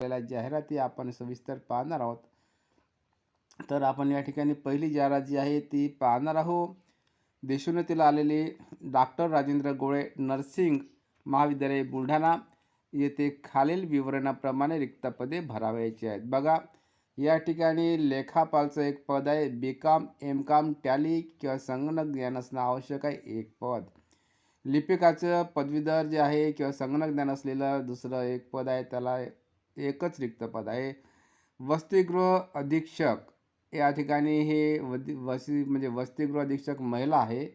आपल्याला जाहिराती आपण सविस्तर पाहणार आहोत. तर आपण या ठिकाणी पहिली जाहिरात जी आहे ती पाहणार आहोत. देशोन्नतीला आलेले डॉक्टर राजेंद्र गोळे नर्सिंग महाविद्यालय बुलढाणा येथे खालील विवरणाप्रमाणे रिक्त पदे भरावायची आहेत. बघा या ठिकाणी लेखापालचं एक पद आहे. B com M com Tally किंवा संगणक ज्ञान असणं आवश्यक आहे. एक पद. लिपिकाचं पदवीधर जे आहे किंवा संगणक ज्ञान असलेलं दुसरं एक पद आहे. त्याला एकच रिक्त पद आहे. वसतिगृह अधीक्षक या ठिकाणी हे वदी वसी म्हणजे वसतिगृह अधीक्षक महिला आहे.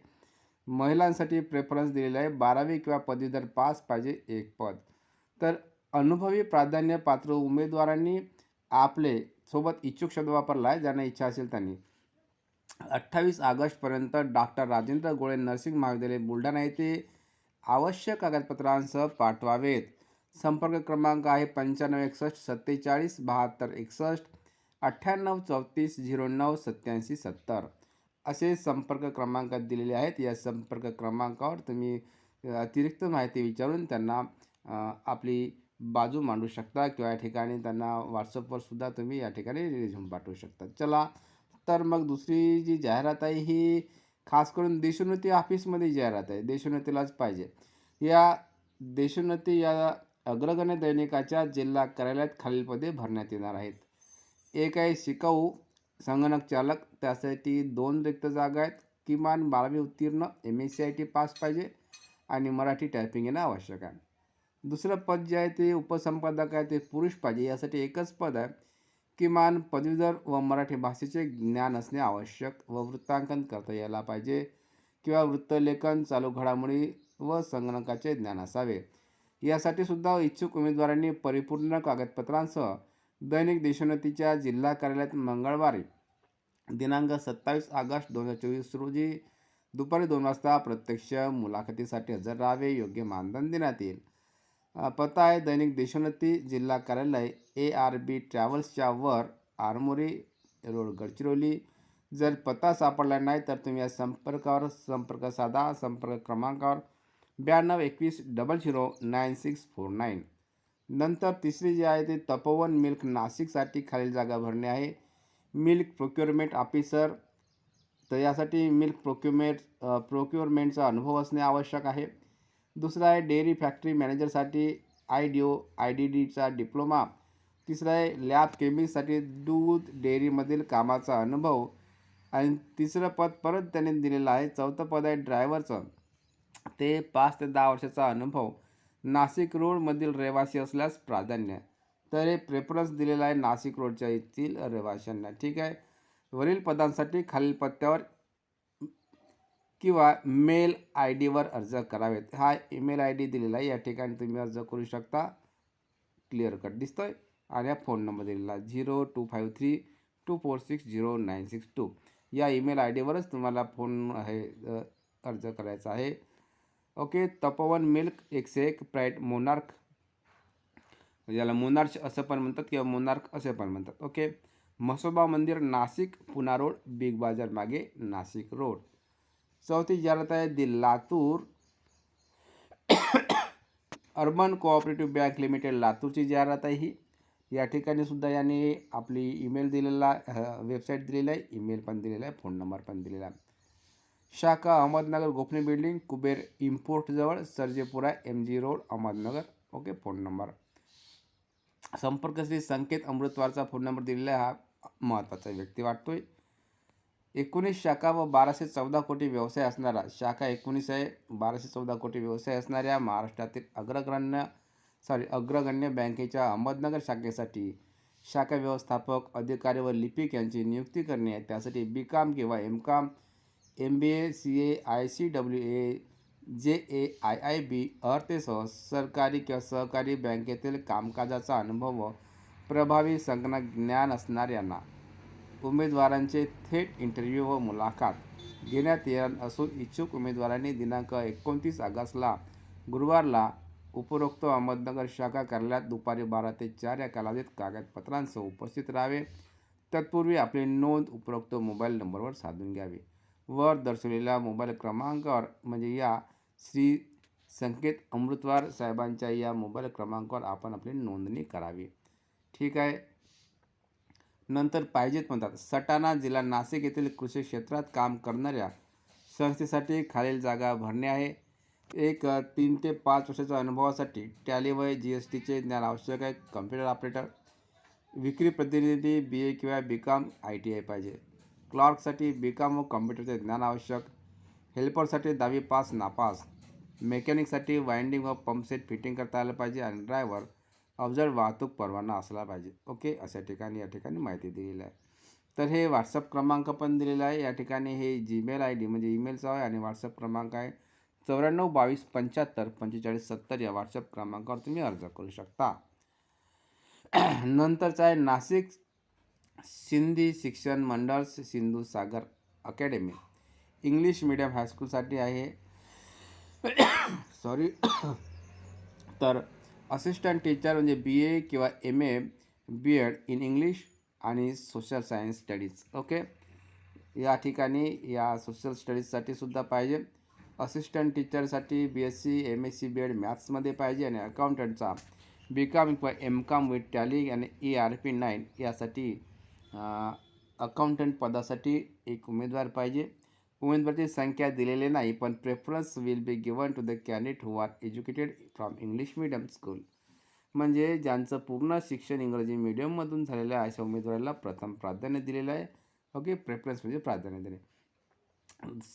महिलांसाठी प्रेफरन्स दिलेला आहे. बारावी किंवा पदवीधर पास पाहिजे एक पद. तर अनुभवी प्राधान्य पात्र उमेदवारांनी आपले सोबत इच्छुक शब्द वापरला आहे ज्यांना इच्छा असेल त्यांनी. अठ्ठावीस ऑगस्टपर्यंत डॉक्टर राजेंद्र गोळे नर्सिंग महाविद्यालय बुलढाणा येथे आवश्यक कागदपत्रांसह पाठवावेत. संपर्क क्रमांक आहे पंच्याण्णव एकसष्ट सत्तेचाळीस बहात्तर एकसष्ट अठ्ठ्याण्णव चौतीस झिरो नऊ सत्याऐंशी सत्तर. असे संपर्क क्रमांक दिलेले आहेत. या संपर्क क्रमांकावर तुम्ही अतिरिक्त माहिती विचारून त्यांना आपली बाजू मांडू शकता किंवा या ठिकाणी त्यांना व्हॉट्सअपवर सुद्धा तुम्ही या ठिकाणी रिझ्यूम पाठवू शकता. चला तर मग दुसरी जी जाहिरात आहे ही खास करून देशोन्नती ऑफिसमध्ये जाहिरात आहे. देशोन्नतीलाच पाहिजे. या देशोन्नती या अग्रगण्य दैनिकाच्या जिल्हा कार्यालयात खालील पदे भरण्यात येणार आहेत. एक आहे शिकाऊ संगणक चालक त्यासाठी दोन रिक्त जागा आहेत. किमान बारावी उत्तीर्ण M S C I T pass पाहिजे आणि मराठी टायपिंग येणं आवश्यक आहे. दुसरं पद जे आहे ते उपसंपादक आहे ते पुरुष पाहिजे. यासाठी एकच पद आहे. किमान पदवीधर व मराठी भाषेचे ज्ञान असणे आवश्यक व वृत्तांकन करता यायला पाहिजे किंवा वृत्तलेखन चालू घडामोडी व संगणकाचे ज्ञान असावे. यासाठी सुद्धा इच्छुक उमेदवारांनी परिपूर्ण कागदपत्रांसह दैनिक देशोन्नतीच्या जिल्हा कार्यालयात मंगळवारी दिनांक सत्तावीस ऑगस्ट दोन हजार चोवीस रोजी दुपारी दोन वाजता प्रत्यक्ष मुलाखतीसाठी हजर राहावे योग्य मानधन देण्यात येईल. पत्ता आहे दैनिक देशोन्नती जिल्हा कार्यालय ए आर बी ट्रॅव्हल्सच्या वर आरमोरी रोड गडचिरोली. जर पत्ता सापडला नाही तर तुम्ही या संपर्कावर संपर्क साधा. संपर्क क्रमांकावर ब्याण्णव एकवीस double zero nine six four nine. नंतर तिसरी जी आहे ती तपोवन मिल्क नाशिकसाठी खालील जागा भरणे आहे. मिल्क प्रोक्युरमेंट ऑफिसर तर यासाठी मिल्क प्रोक्युमेंट प्रोक्युअरमेंटचा अनुभव असणे आवश्यक आहे. दुसरा आहे dairy factory मॅनेजरसाठी I D O I D डीचा डिप्लोमा. तिसरा आहे लॅब केमिस्टसाठी दूध डेअरीमधील कामाचा अनुभव. आणि तिसरं पद परत त्याने दिलेलं आहे. चौथं पद आहे ड्रायव्हरचं. ते पाच ते दहा वर्षाचा अनुभव नाशिक रोडमधील रहिवासी असल्यास प्राधान्य. तर हे प्रेफरन्स दिलेला आहे नाशिक रोडच्या येथील रहिवाशांना. ठीक आहे? वरील पदांसाठी खालील पत्त्यावर किंवा मेल आय डीवर अर्ज करावेत. हा ईमेल आय डी दिलेला आहे. या ठिकाणी तुम्ही अर्ज करू शकता. क्लिअर कट दिसतोय? आणि हा फोन नंबर दिलेला zero two five three two four six zero nine six two. या ईमेल आय डीवरच तुम्हाला फोन हे अर्ज करायचा आहे. ओके तपोवन मिल्क एकशे एक प्राईट मोनार्क. याला मोनार्च असं पण म्हणतात किंवा मोनार्क असे पण म्हणतात. ओके म्हसोबा मंदिर नाशिक पुना रोड बिग बाजार मागे नाशिक रोड. चौथी जाहिरात आहे the Latur. Urban cooperative bank limited लातूरची जाहिरात आहे ही. या ठिकाणी सुद्धा याने आपली ईमेल दिलेला वेबसाईट दिलेला आहे ईमेल पण दिलेला आहे फोन नंबर पण दिलेला आहे. शाखा Ahmednagar Gopani building Kuber इम्पोर्टजवळ Sarjepura M G road Ahmednagar. Okay phone number. संपर्क श्री संकेत अमृतवारचा फोन नंबर दिलेला हा महत्त्वाचा व्यक्ती वाटतोय. एकोणीस शाखा व बाराशे चौदा कोटी व्यवसाय असणारा शाखा एकोणीस आहे बाराशे चौदा कोटी व्यवसाय असणाऱ्या महाराष्ट्रातील अग्रगण्य सॉरी अग्रगण्य बँकेच्या अहमदनगर शाखेसाठी शाखा व्यवस्थापक अधिकारी व लिपिक यांची नियुक्ती करणे आहे. त्यासाठी बी काम किंवा M com M B A C A I C W A J A I I बी अर्थसह सरकारी किंवा सहकारी बँकेतील कामकाजाचा अनुभव व प्रभावी संगणक ज्ञान असणाऱ्यांना उमेदवारांचे थेट इंटरव्ह्यू व मुलाखत घेण्यात येणार असून इच्छुक उमेदवारांनी दिनांक एकोणतीस ऑगस्टला गुरुवारला उपरोक्त अहमदनगर शाखा कार्यालयात दुपारी बारा ते चार या कालावधीत कागदपत्रांसह उपस्थित राहावे. तत्पूर्वी आपली नोंद उपरोक्त मोबाईल नंबरवर साधून घ्यावी. वर दर्शवलेल्या मोबाईल क्रमांकावर म्हणजे या श्री संकेत अमृतवार साहेबांच्या या मोबाईल क्रमांकावर आपण आपली नोंदणी करावी. ठीक आहे? नंतर पाहिजेत म्हणतात सटाणा जिल्हा नाशिक येथील कृषी क्षेत्रात काम करणाऱ्या संस्थेसाठी खालील जागा भरणे आहे. एक तीन ते पाच वर्षाच्या अनुभवासाठी टॅली व जी एस टीचे ज्ञान आवश्यक आहे. कम्प्युटर ऑपरेटर विक्री प्रतिनिधी बी ए किंवा B com I T I पाहिजे. क्लॉर्कसाठी बी कॉम व कम्प्युटरचे ज्ञान आवश्यक हेल्परसाठी दहावी पास नापास मेकॅनिकसाठी वाइंडिंग व पंपसेट फिटिंग करता आलं पाहिजे आणि ड्रायव्हर अवजड वाहतूक परवाना असला पाहिजे. ओके? अशा ठिकाणी या ठिकाणी माहिती दिलेली आहे. तर हे व्हॉट्सअप क्रमांक पण दिलेला आहे. या ठिकाणी हे जीमेल आय डी म्हणजे ईमेलचा आहे आणि व्हॉट्सअप क्रमांक आहे चौऱ्याण्णव बावीस पंच्याहत्तर पंचेचाळीस सत्तर या व्हॉट्सअप क्रमांकावर तुम्ही अर्ज करू शकता. नंतरचा आहे नाशिक सिंधी शिक्षण मंडळ Sindhu Sagar academy. English medium हायस्कूलसाठी आहे. सॉरी. तर असिस्टंट टीचर म्हणजे बी ए किंवा M A B Ed in English आणि सोशल सायन्स स्टडीज. ओके? या ठिकाणी या सोशल स्टडीजसाठी सुद्धा पाहिजे. Assistant टीचरसाठी B S C M S C B Ed मॅथ्समध्ये पाहिजे आणि अकाउंटंटचा बी कॉम किंवा एम कॉम विथ टॅली आणि ई आर पी नाईन यासाठी अकाउंटंट पदासाठी एक उमेदवार पाहिजे. उमेदवाराची संख्या दिलेली नाही पण preference will be given to the candidate who are educated from English medium school म्हणजे ज्यांचं पूर्ण शिक्षण इंग्रजी मिडियममधून झालेलं आहे अशा उमेदवाराला प्रथम प्राधान्य दिलेलं आहे. ओके प्रेफरन्स म्हणजे प्राधान्य देणे.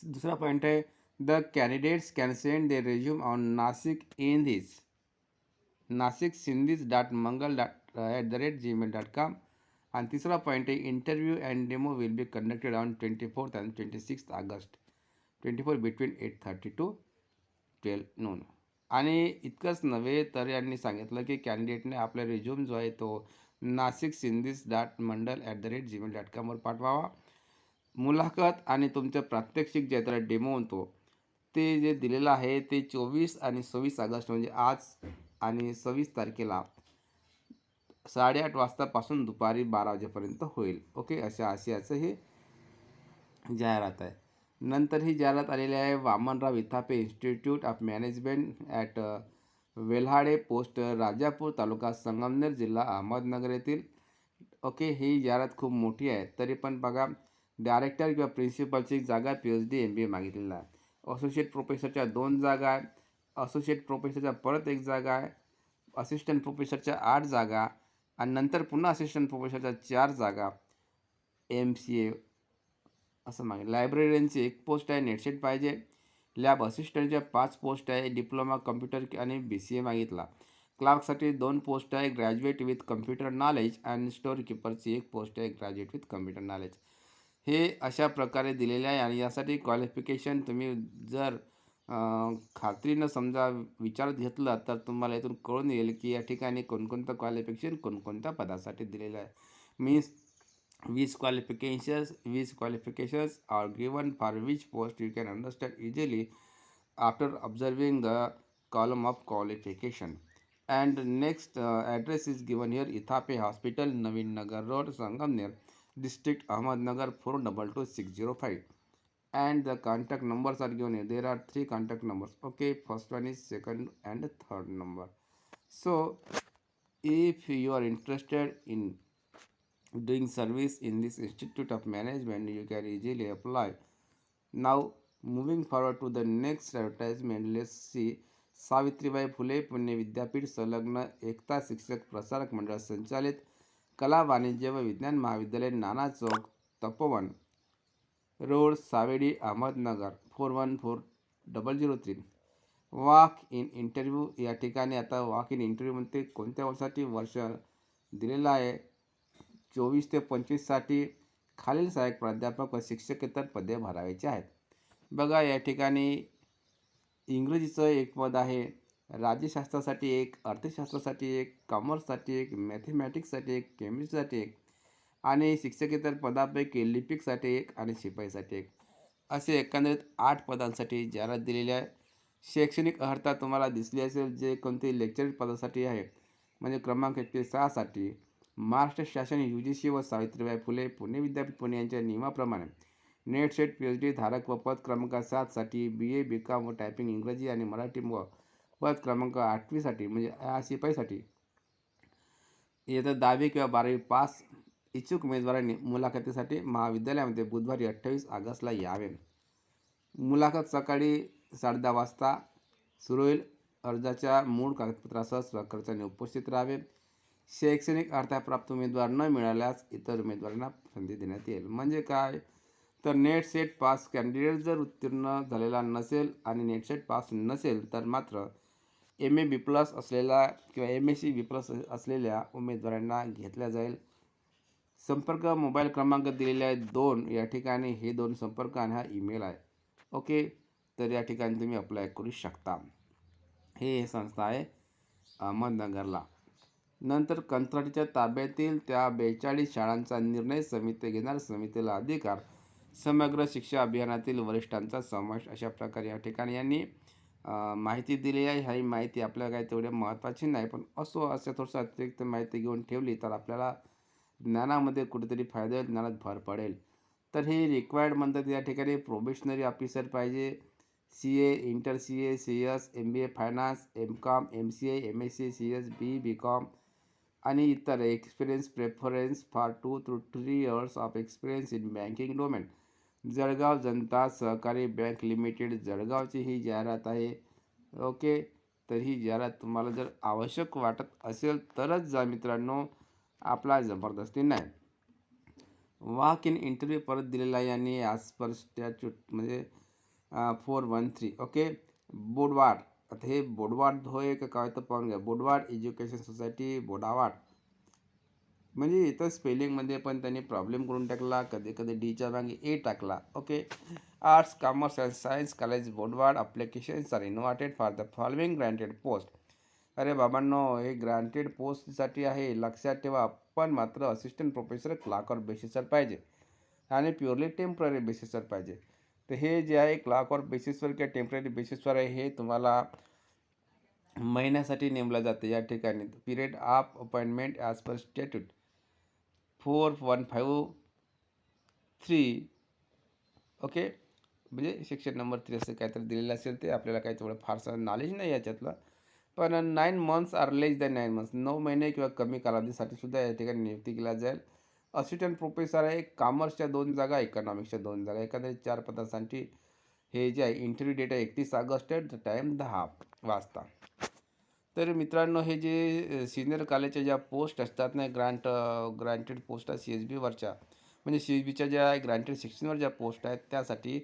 दुसरा पॉईंट आहे the candidates can send the resume on Nashik in Nasik Nashik Sindhis dot Mangal dot at the rate Gmail dot com आणि तिसरा पॉईंट आहे interview and demo will be conducted on twenty fourth and twenty six August twenty four between eight thirty to twelve noon आणि इतकंच नव्हे तर यांनी सांगितलं की कॅन्डिडेटने आपला रिझ्यूम जो आहे तो Nashik Sindhis dot Mandal at the rate Gmail dot कॉमवर पाठवावा. मुलाखत आणि तुमचं प्रात्यक्षिक जे आहे त्याला डेमो म्हणतो ते जे दिलेलं आहे ते चोवीस आणि सव्वीस ऑगस्ट म्हणजे आज आणि सव्वीस तारखेला साडेआठ वाजतापासून दुपारी बारा वाजेपर्यंत होईल. ओके? अशा आशयाचं हे जाहिरात आहे. नंतर ही जाहिरात आलेली आहे Vamanrao Ithape institute of management at Velhade post Rajapur taluka Sangamner जिल्हा अहमदनगर येथील. ओके? ही जाहिरात खूप मोठी आहे. तरी पण बघा डायरेक्टर किंवा प्रिन्सिपलची जागा P H D M B A मागितलेला आहे. असोसिएट प्रोफेसरच्या दोन जागा आहे. असोसिएट प्रोफेसरच्या परत एक जागा आहे. असिस्टंट प्रोफेसरच्या आठ जागा आणि नंतर पुन्हा असिस्टंट प्रोफेसरच्या चार जागा. एम सी ए असं मागे. लायब्ररीची एक पोस्ट आहे नेटसेट पाहिजे. लॅब असिस्टंटच्या पाच पोस्ट आहे डिप्लोमा कम्प्युटर आणि बी सी ए मागितला. क्लार्कसाठी दोन पोस्ट आहे ग्रॅज्युएट विथ कम्प्युटर नॉलेज आणि स्टोर किपरची एक पोस्ट आहे ग्रॅज्युएट विथ कम्प्युटर नॉलेज हे अशा प्रकारे दिलेले आहे आणि यासाठी क्वालिफिकेशन तुम्ही जर खात्रीनं समजा विचारात घेतला तर तुम्हाला इथून कळून येईल की या ठिकाणी कोणकोणतं क्वालिफिकेशन कोणकोणत्या पदासाठी दिलेलं आहे. Means these qualifications these qualifications are given for which post you can understand easily after observing the column of qualification and next address is given here Ithape hospital Navin Nagar road Sangamner district Ahmednagar four double two six zero five and the contact numbers are given here there are three contact numbers okay first one is second and third number so if you are interested in doing service in this institute of management you can easily apply now moving forward to the next advertisement let's see Savitribai Phule Pune विद्यापीठ संलग्न एकता शिक्षक प्रसारक मंडळ संचालित कला वाणिज्य व विज्ञान महाविद्यालय Nana Chowk Tapovan road Savedi Ahmednagar four one four double zero three. Walk in interview या ठिकाणी आता वॉक इन इंटरव्ह्यूमध्ये कोणत्या वर्षासाठी वर्ष दिलेलं आहे? चोवीस ते पंचवीससाठी खालील सहाय्यक प्राध्यापक व शिक्षकेतर पदे भरावायचे आहेत. बघा या ठिकाणी इंग्रजीचं एक पद आहे राज्यशास्त्रासाठी एक अर्थशास्त्रासाठी एक कॉमर्ससाठी एक मॅथेमॅटिक्ससाठी एक केमिस्ट्रीसाठी एक आणि शिक्षकेतर पदापैकी लिपिकसाठी एक आणि शिपाईसाठी एक. असे एकंदरीत आठ पदांसाठी जाहिरात दिलेली आहे शैक्षणिक अर्हता तुम्हाला दिसली असेल जे कोणते लेक्चर पदासाठी आहे. म्हणजे क्रमांक एकशे सहासाठी महाराष्ट्र शासन यू जी सी व सावित्रीबाई फुले पुणे विद्यापीठ पुणे यांच्या नियमाप्रमाणे NET SET P H D धारक व पद क्रमांक सातसाठी बी ए बी कॉम व टायपिंग इंग्रजी आणि मराठी व पद क्रमांक आठवीसाठी म्हणजे या शिपाईसाठी. येतं दहावी किंवा बारावी पास इच्छुक उमेदवारांनी मुलाखतीसाठी महाविद्यालयामध्ये बुधवारी अठ्ठावीस ऑगस्टला यावे. मुलाखत सकाळी साडेदहा वाजता सुरू होईल. अर्जाच्या मूळ कागदपत्रासह स्वखर्चाने उपस्थित राहावे. शैक्षणिक अर्थप्राप्त उमेदवार न मिळाल्यास इतर उमेदवारांना संधी देण्यात येईल. म्हणजे काय? तर नेट सेट पास कॅन्डिडेट जर उत्तीर्ण झालेला नसेल आणि नेट सेट पास नसेल तर मात्र एम ए बी प्लस असलेला किंवा M S C B plus असलेल्या उमेदवारांना घेतल्या जाईल. संपर्क मोबाईल क्रमांक दिलेले आहेत दोन. या ठिकाणी हे दोन संपर्क आणि हा ईमेल आहे. ओके? तर या ठिकाणी तुम्ही अप्लाय करू शकता. हे संस्था आहे अहमदनगरला. नंतर कंत्राटीच्या ताब्यातील त्या बेचाळीस शाळांचा निर्णय समिती घेणार. समितीला अधिकार. समग्र शिक्षा अभियानातील वरिष्ठांचा समावेश. अशा प्रकारे या ठिकाणी यांनी माहिती दिली आहे. ही माहिती आपल्याला काही तेवढ्या महत्त्वाची नाही पण असो असं थोडंसं अतिरिक्त माहिती घेऊन ठेवली तर आपल्याला ज्ञानामध्ये कुठेतरी फायदा होईल ज्ञानात भर पडेल. तर हे रिक्वायर्ड म्हणतात या ठिकाणी प्रोबेशनरी ऑफिसर पाहिजे. C A inter C A C S M B A finance M com M C A M S C C S B B com आणि इतर experience preference for two to three years of experience in banking domain Jalgaon Janata Sahakari bank limited जळगावची ही जाहिरात आहे. Okay? तर ही जाहिरात तुम्हाला जर आवश्यक वाटत असेल तरच जा मित्रांनो. आपला जबरदस्ती नाही. वाक इन इंटरव्ह्यू परत दिलेला आहे यांनी ॲज पर स्टॅच्यूट म्हणजे four one three. Okay? Bodwad. आता हे बोडवाड होय का काय तर पाहून घ्या. Bodwad education society Bodawad. म्हणजे इथं स्पेलिंगमध्ये पण त्यांनी प्रॉब्लेम करून टाकला कधी कधी डीच्या मागे ए टाकला. Okay? Arts commerce and science college Bodwad. Applications are invited for the following granted post अरे बाबांनो हे ग्रांटेड पोस्टसाठी आहे लक्षात ठेवा. पण मात्र असिस्टंट प्रोफेसर क्लाकवर बेसिसवर पाहिजे आणि प्युअरली टेंपररी बेसिसवर पाहिजे. तर हे जे आहे क्लाकवर बेसिसवर किंवा टेंपररी बेसिसवर आहे हे तुम्हाला महिन्यासाठी नेमलं जातं या ठिकाणी. Period of appointment as per statute four one five three okay म्हणजे सेक्शन नंबर थ्री असं काहीतरी दिलेलं असेल ते आपल्याला काही तेवढं फारसं नॉलेज नाही याच्यातलं. पण nine months are less than nine months नऊ महिने किंवा कमी कालावधीसाठी सुद्धा या ठिकाणी नियुक्ती केल्या जाईल. असिस्टंट प्रोफेसर आहे कॉमर्सच्या दोन जागा इकॉनॉमिक्सच्या दोन जागा. एखाद्या चार पदांसाठी हे जे आहे इंटरव्ह्यू डेट आहे एकतीस ऑगस्ट आहे टाईम दहा वाजता. तर मित्रांनो हे जे सिनियर कॉलेजच्या ज्या पोस्ट असतात ना ग्रांट ग्रांटेड पोस्ट आहे सी एस बीवरच्या म्हणजे सी एस बीच्या ज्या ग्रांटेड सेक्शनवर ज्या पोस्ट आहेत त्यासाठी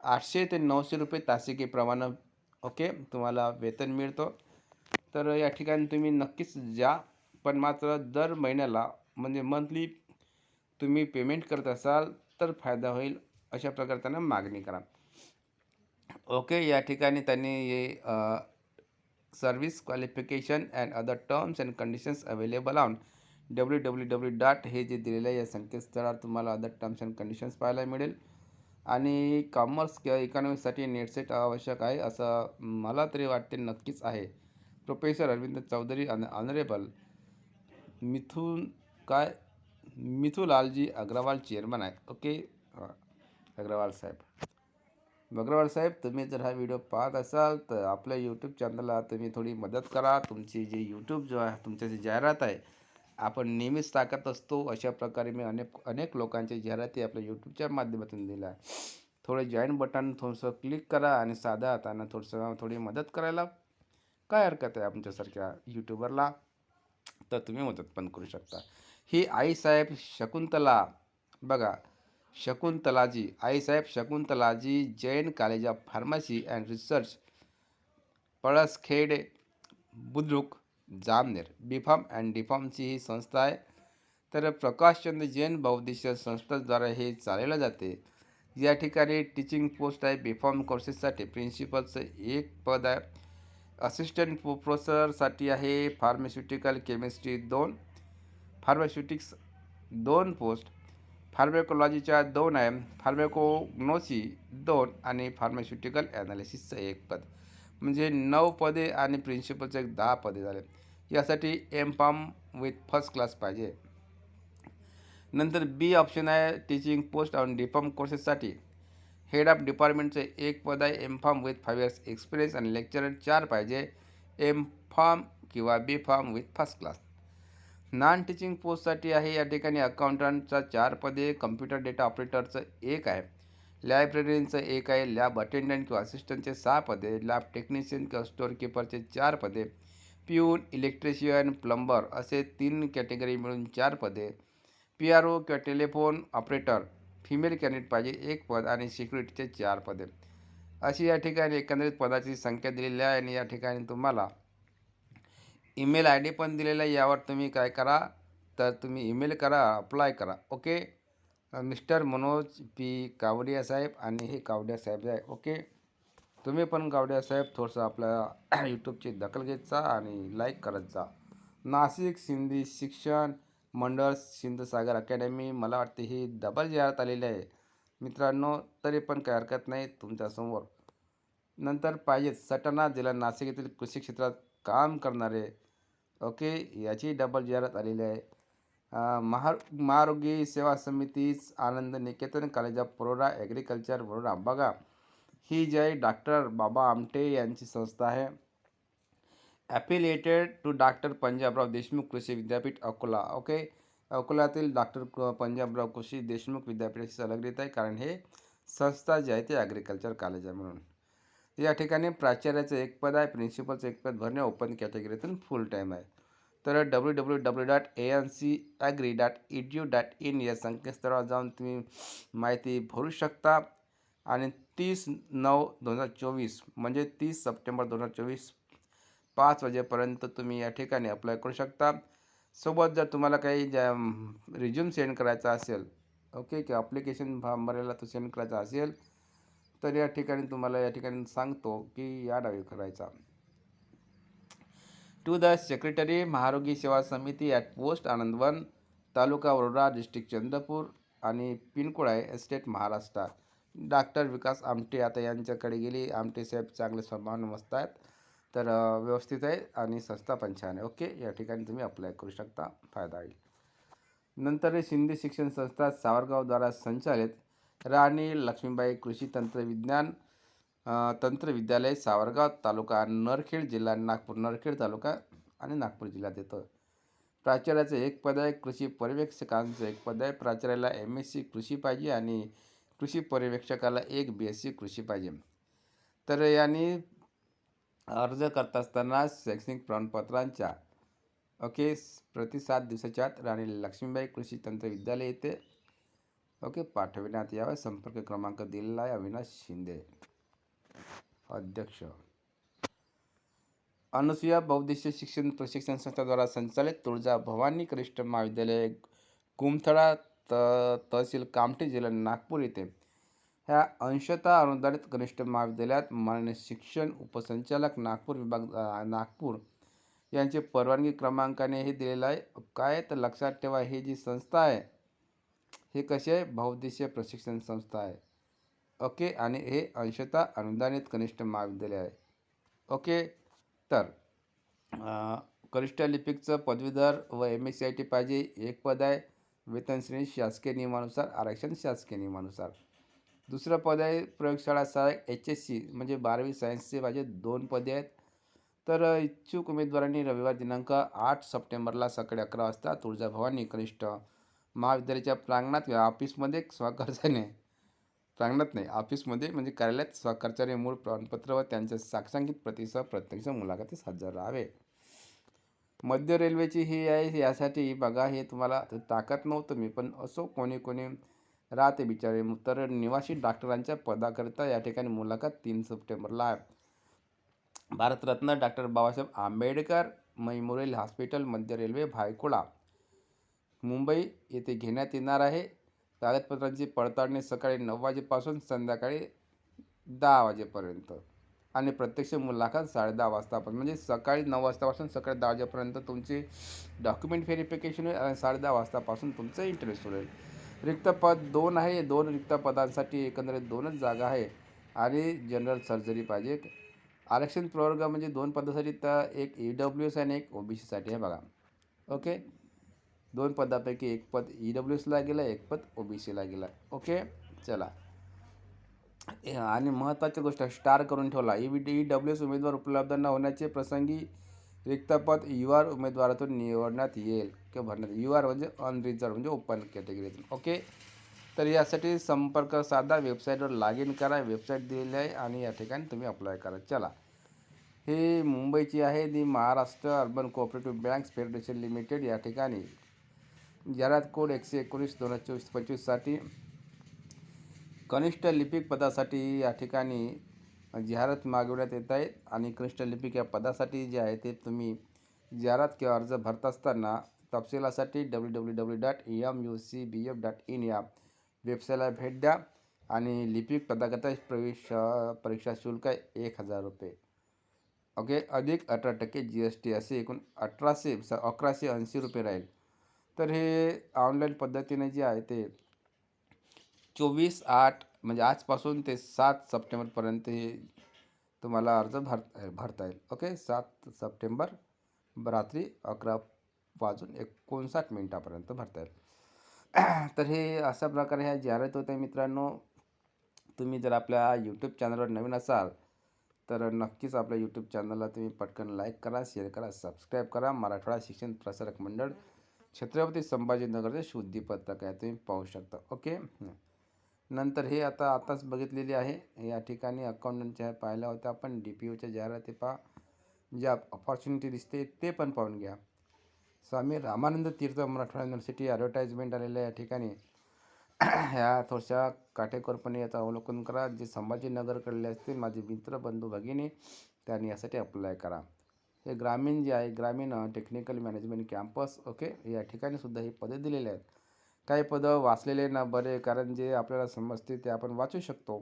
आठशे ते नऊशे रुपये तासिकेप्रमाणे ओके तुम्हाला वेतन मिळतं. तर या ठिकाणी तुम्ही नक्कीच जा. पण मात्र दर महिन्याला म्हणजे मंथली तुम्ही पेमेंट करत असाल तर फायदा होईल अशा प्रकारे त्यांना मागणी करा. ओके या ठिकाणी त्यांनी हे service qualification and other terms and conditions available on W W W dot हे जे दिलेलं आहे या संकेतस्थळावर तुम्हाला अदर टर्म्स अँड कंडिशन्स पाहायला मिळेल. आणि कॉमर्स किंवा इकॉनॉमिक्ससाठी नेटसेट आवश्यक आहे असं मला तरी वाटते नक्कीच आहे. प्रोफेसर अरविंद चौधरी अन ऑनरेबल मिथून काय मिथुलालजी अग्रवाल चेअरमन आहेत ओके अग्रवाल साहेब. अग्रवाल साहेब तुम्ही जर हा व्हिडिओ पाहत असाल तर आपल्या यूट्यूब चॅनलला तुम्ही थोडी मदत करा. तुमची जी यूट्यूब जो आहे तुमच्या जी जाहिरात आहे आपण नेहमीच टाकत असतो. अशा प्रकारे मी अनेक अनेक लोकांच्या जाहिराती आपल्या यूट्यूबच्या माध्यमातून दिल्या. आहे थोडं जॉईन बटन थोडंसं क्लिक करा आणि साधा त्यांना थोडंसं थोडी मदत करायला काय हरकत आहे आमच्यासारख्या यूट्यूबरला तर तुम्ही मदत पण करू शकता. ही आईसाहेब शकुंतला. बघा Shakuntalaji Aisaheb Shakuntalaji Jain college of pharmacy and research Palaskhed Budruk Jamner. B Pharm and डीफॉमची ही संस्था आहे. तर प्रकाशचंद्र जैन बौद्धिश संस्थाद्वारे हे चालवलं जाते. या ठिकाणी टीचिंग पोस्ट आहे. बीफॉम कोर्सेससाठी प्रिन्सिपलचं एक पद आहे. असिस्टंट प्रोफेसरसाठी आहे फार्मास्युटिकल केमिस्ट्री दोन. फार्मास्युटिक्स दोन पोस्ट. फार्मेकोलॉजीच्या दोन आहे. फार्मेकोग्नोसी दोन आणि फार्मास्युटिकल ॲनालिसिसचं एक पद. म्हणजे नऊ पदे आणि प्रिन्सिपलचे एक दहा पदे झाले. यासाठी M pharm with first class पाहिजे. नंतर बी ऑप्शन आहे teaching post on D Pharm कोर्सेससाठी. Head of डिपार्टमेंटचे एक पद आहे M pharm with five years experience आणि लेक्चरर चार पाहिजे एम फॉर्म किंवा B pharm with first class. Non teaching पोस्टसाठी आहे या ठिकाणी अकाउंटंटचा चार पदे कम्प्युटर डेटा ऑपरेटरचं एक आहे लायब्ररीचं एक आहे लॅब अटेंडंट किंवा असिस्टंटचे सहा पदे लॅब टेक्निशियन किंवा स्टोअर किपरचे चार पदे पिऊन इलेक्ट्रिशियन प्लंबर असे तीन कॅटेगरी मिळून चार पदे पी आर ओ किंवा टेलिफोन ऑपरेटर फिमेल कॅन्डिडेट पाहिजे एक पद आणि सिक्युरिटीचे चार पदे. अशी या ठिकाणी एकंदरीत पदाची संख्या दिलेली आहे आणि या ठिकाणी तुम्हाला ईमेल आय डी पण दिलेला आहे. यावर तुम्ही काय करा तर तुम्ही ईमेल करा अप्लाय करा. Okay mister Manoj P. Kavadia साहेब आणि हे कावडिया साहेब आहे. ओके तुम्ही पण कावडिया साहेब थोडंसं आपल्या यूट्यूबची दखल घेत जा आणि लाईक करत जा. नाशिक सिंधी शिक्षण मंडळ सिंधसागर अकॅडमी. मला वाटते ही डबल जाहिरात आलेली आहे. मित्रांनो तरी पण काही हरकत नाही तुमच्यासमोर. नंतर पाहिजे सटाणा जिल्हा नाशिक येथील कृषी क्षेत्रात काम करणारे ओके याची डबल जाहिरात आलेली आहे. महा महारोगी सेवा समितीच Anand Niketan college of Baroda agriculture Baroda बघा ही जी आहे डॉक्टर बाबा आमटे यांची संस्था आहे. Affiliated to doctor Panjabrao Deshmukh Krishi Vidyapeeth Akola okay अकोल्यातील डॉक्टर पंजाबराव कृषी देशमुख विद्यापीठाशी संलग्नित आहे कारण हे संस्था जी आहे ती ॲग्रिकल्चर कॉलेज आहे म्हणून या ठिकाणी प्राचार्याचं एक पद आहे प्रिन्सिपलचं एक पद भरणे ओपन कॅटेगरीतून फुल टाईम आहे तर W W W dot A N C agri dot edu dot in या संकेतस्थळावर जाऊन तुम्ही माहिती भरू शकता आणि तीस नऊ दोन हजार चोवीस म्हणजे तीस सप्टेंबर दोन हजार चोवीस पाच वाजेपर्यंत तुम्ही या ठिकाणी अप्लाय करू शकता. सोबत जर तुम्हाला काही ज्या रिझ्यूम सेंड करायचा असेल ओके की अप्लिकेशन फॉर्म भरायला तो सेंड करायचा असेल तर या ठिकाणी तुम्हाला या ठिकाणी सांगतो की या डावी करायचा. To the secretary Maharogi Seva Samiti at post Anandwan taluka Warora district Chandrapur आणि पिनकोड आहे एस्टेट महाराष्ट्र डॉक्टर विकास आमटे आता यांच्याकडे गेली. आमटे साहेब चांगले स्वभावान मस्त आहेत. तर व्यवस्थित आहे आणि संस्था पण छान आहे. ओके? या ठिकाणी तुम्ही अप्लाय करू शकता. फायदा होईल. नंतर सिंधी शिंदे शिक्षण संस्था सावरगावद्वारा संचालित राणी लक्ष्मीबाई कृषी तंत्रविज्ञान तंत्र विद्यालय सावरगाव तालुका नरखेड जिल्हा नागपूर नरखेड तालुका आणि नागपूर जिल्ह्यात येतं प्राचार्याचं एक पद आहे कृषी पर्यवेक्षकांचं एक पद आहे. प्राचार्याला एम एस सी कृषी पाहिजे आणि कृषी पर्यवेक्षकाला एक बी एस सी कृषी पाहिजे. तर यांनी अर्ज करत असताना शैक्षणिक प्रमाणपत्रांच्या ओके प्रति सात दिवसाच्या आत राणी लक्ष्मीबाई कृषी तंत्र विद्यालय येथे ओके पाठविण्यात यावा. संपर्क क्रमांक दिलेला आहे अविनाश शिंदे. अध्यक्ष. अनुसूया बौद्धिस्ट शिक्षण प्रशिक्षण संस्थाद्वारा संचालित तुळजा भवानी कनिष्ठ महाविद्यालय कुमथळा त तहसील कामठी जिल्हा नागपूर येथे ह्या अंशतः अनुदानित कनिष्ठ महाविद्यालयात माननीय शिक्षण उपसंचालक नागपूर विभाग नागपूर यांचे परवानगी क्रमांकाने हे दिलेलं आहे. काय तर लक्षात ठेवा ही जी संस्था आहे हे कसे आहे? बहुद्देशीय प्रशिक्षण संस्था आहे. ओके? आणि हे अंशतः अनुदानित कनिष्ठ महाविद्यालय आहे. ओके? तर कनिष्ठ लिपिकचं पदवीधर व M S C I T पाहिजे एक पद आहे. वेतन श्रेणी शासकीय नियमानुसार आरक्षण शासकीय नियमानुसार. दुसरं पद आहे प्रयोगशाळा सहाय्यक एच एस सी म्हणजे बारावी सायन्सचे माझे दोन पदे आहेत. तर इच्छुक उमेदवारांनी रविवार दिनांक आठ सप्टेंबरला सकाळी अकरा वाजता तुळजाभवानी कनिष्ठ महाविद्यालयाच्या प्रांगणात या ऑफिसमध्ये स्वखर्चाने प्रांगणात नाही ऑफिसमध्ये म्हणजे कार्यालयात स्वखर्चाने मूळ प्रमाणपत्र व त्यांच्या साक्षांकित प्रतीसह प्रत्यक्ष मुलाखतीस हजर राहावे. मध्य रेल्वेची ही आहे यासाठी बघा हे तुम्हाला ताकद नव्हतं मी पण असो कोणी कोणी राहते बिचारे. तर निवासी डॉक्टरांच्या पदाकरिता या ठिकाणी मुलाखत तीन सप्टेंबरला आहे. Bharatratna doctor Babasaheb Ambedkar memorial hospital मध्य रेल्वे भायकुळा मुंबई येथे घेण्यात येणार आहे. कागदपत्रांची पडताळणी सकाळी नऊ वाजेपासून संध्याकाळी दहा वाजेपर्यंत आणि प्रत्यक्ष मुलाखत साडे दहा वाजतापर्यंत. म्हणजे सकाळी नऊ वाजतापासून सकाळी दहा वाजेपर्यंत तुमची डॉक्युमेंट व्हेरिफिकेशन होईल आणि साडे दहा वाजतापासून तुमचं इंटरव्ह्यू सुरू होईल. रिक्त पद दोन आहे. दोन रिक्त पदांसाठी एकंदरीत दोनच जागा आहे. आणि जनरल सर्जरी पाहिजे. आरक्षण प्रवर्ग म्हणजे दोन पदासाठी तर एक ई डब्ल्यू एस आणि एक ओ बी सीसाठी आहे बघा. ओके दोन पदापैकी एक पद ई डब्ल्यू एसला गेलं एक पद ओ बी सीला गेलं. ओके चला. आणि महत्त्वाची गोष्ट स्टार करून ठेवला. E D E W S उमेदवार उपलब्ध न होण्याचे प्रसंगी रिक्त पद यू आर उमेदवारातून निवडण्यात येईल किंवा भरण्यात यू आर म्हणजे अनरिझर्व म्हणजे ओपन कॅटेगरीतून ओके तर यासाठी संपर्क साधा वेबसाईटवर लॉग इन करा वेबसाईट दिलेली आहे आणि या ठिकाणी तुम्ही अप्लाय करा. चला. हे मुंबईची आहे the Maharashtra urban cooperative banks federation limited या ठिकाणी जाहिरात कोड एकशे एकोणीस दोन हजार चोवीस पंचवीससाठी कनिष्ठ लिपिक पदासाठी या ठिकाणी जाहिरात मागवण्यात येत आहे आणि कनिष्ठ लिपिक या पदासाठी जे आहे ते तुम्ही जाहिरात किंवा अर्ज भरत असताना तपशिलासाठी W W W dot M U C B F dot in या वेबसाईटला भेट द्या आणि लिपिक पदाकरता प्रवेश परीक्षा शुल्क आहे एक हजार रुपये. ओके अधिक अठरा टक्के जी एस टी असे एकूण अठराशे स अकराशे ऐंशी रुपये राहील. तर हे ऑनलाईन पद्धतीने जे आहे ते चोवीस आठ म्हणजे आजपासून ते सात सप्टेंबरपर्यंत हे तुम्हाला अर्ज भर भरता येईल. ओके? सात सप्टेंबर रात्री अकरा वाजून एकोणसाठ मिनटापर्यंत भरता येईल. तर हे अशा प्रकारे ह्या जाहिरात होत्या मित्रांनो. तुम्ही जर आपल्या यूट्यूब चॅनलवर नवीन असाल तर नक्कीच आपल्या यूट्यूब चॅनलला तुम्ही पटकन लाईक करा शेअर करा सबस्क्राईब करा. मराठवाडा शिक्षण प्रसारक मंडळ छत्रपती संभाजीनगरचे शुद्धीपत्रक आहे तुम्ही पाहू शकता. ओके? नंतर हे आता आताच बघितलेली आहे. या ठिकाणी अकाउंटंटच्या पाहिल्या होत्या आपण डी पी ओच्या जाहिराती पहा. ज्या ऑपॉर्च्युनिटी दिसते ते पण पाहून घ्या. स्वामी रामानंद तीर्थ मराठवाडा युनिव्हर्सिटी ॲडव्हर्टाईजमेंट आलेल्या या ठिकाणी. ह्या थोड्याशा काटेकोरपणे याचा अवलोकन करा. जे संभाजीनगरकडले असतील माझे मित्र बंधू भगिनी त्यांनी यासाठी अप्लाय करा. हे ग्रामीण जे आहे ग्रामीण टेक्निकल मॅनेजमेंट कॅम्पस ओके या ठिकाणी सुद्धा ही पदे दिलेले आहेत. काही पदं वाचलेले ना बरे कारण जे आपल्याला समजते ते आपण वाचू शकतो.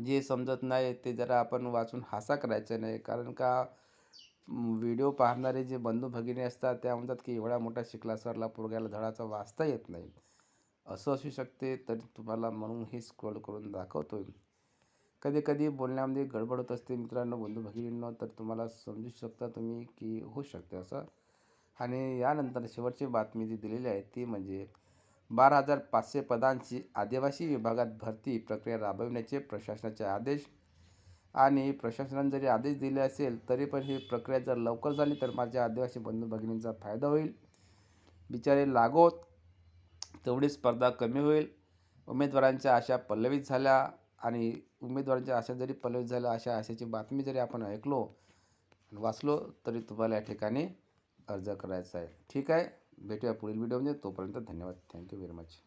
जे समजत नाही ते जरा आपण वाचून हासा करायचं नाही. कारण का व्हिडिओ पाहणारे जे बंधू भगिनी असतात त्या म्हणतात की एवढा मोठा शिकला सरला पोरग्याला धडाचा वाचता येत नाही. असं असू शकते तर तुम्हाला म्हणून हे स्क्रोल करून दाखवतो कधी कधी बोलण्यामध्ये गडबड होत असते मित्रांनो बंधू भगिनींनो तर तुम्हाला समजू शकता तुम्ही की होऊ शकते असं. आणि यानंतर शेवटची बातमी जी दिलेली आहे ती म्हणजे बारा हजार पाचशे पदांची आदिवासी विभागात भरती प्रक्रिया राबविण्याचे प्रशासनाचे आदेश. आणि प्रशासनाने जरी आदेश दिले असेल तरी पण ही प्रक्रिया जर लवकर झाली तर माझ्या आदिवासी बंधू भगिनींचा फायदा होईल. बिचारे लागोत तेवढी स्पर्धा कमी होईल. उमेदवारांच्या आशा पल्लवित झाल्या आणि उमेदवारांच्या आशा जरी पल्लवित झाल्या अशा आशेची बातमी जरी आपण ऐकलो वाचलो तरी तुम्हाला या ठिकाणी अर्ज करायचा आहे. ठीक आहे? भेटूया पुढील व्हिडिओमध्ये तोपर्यंत धन्यवाद. Thank you very much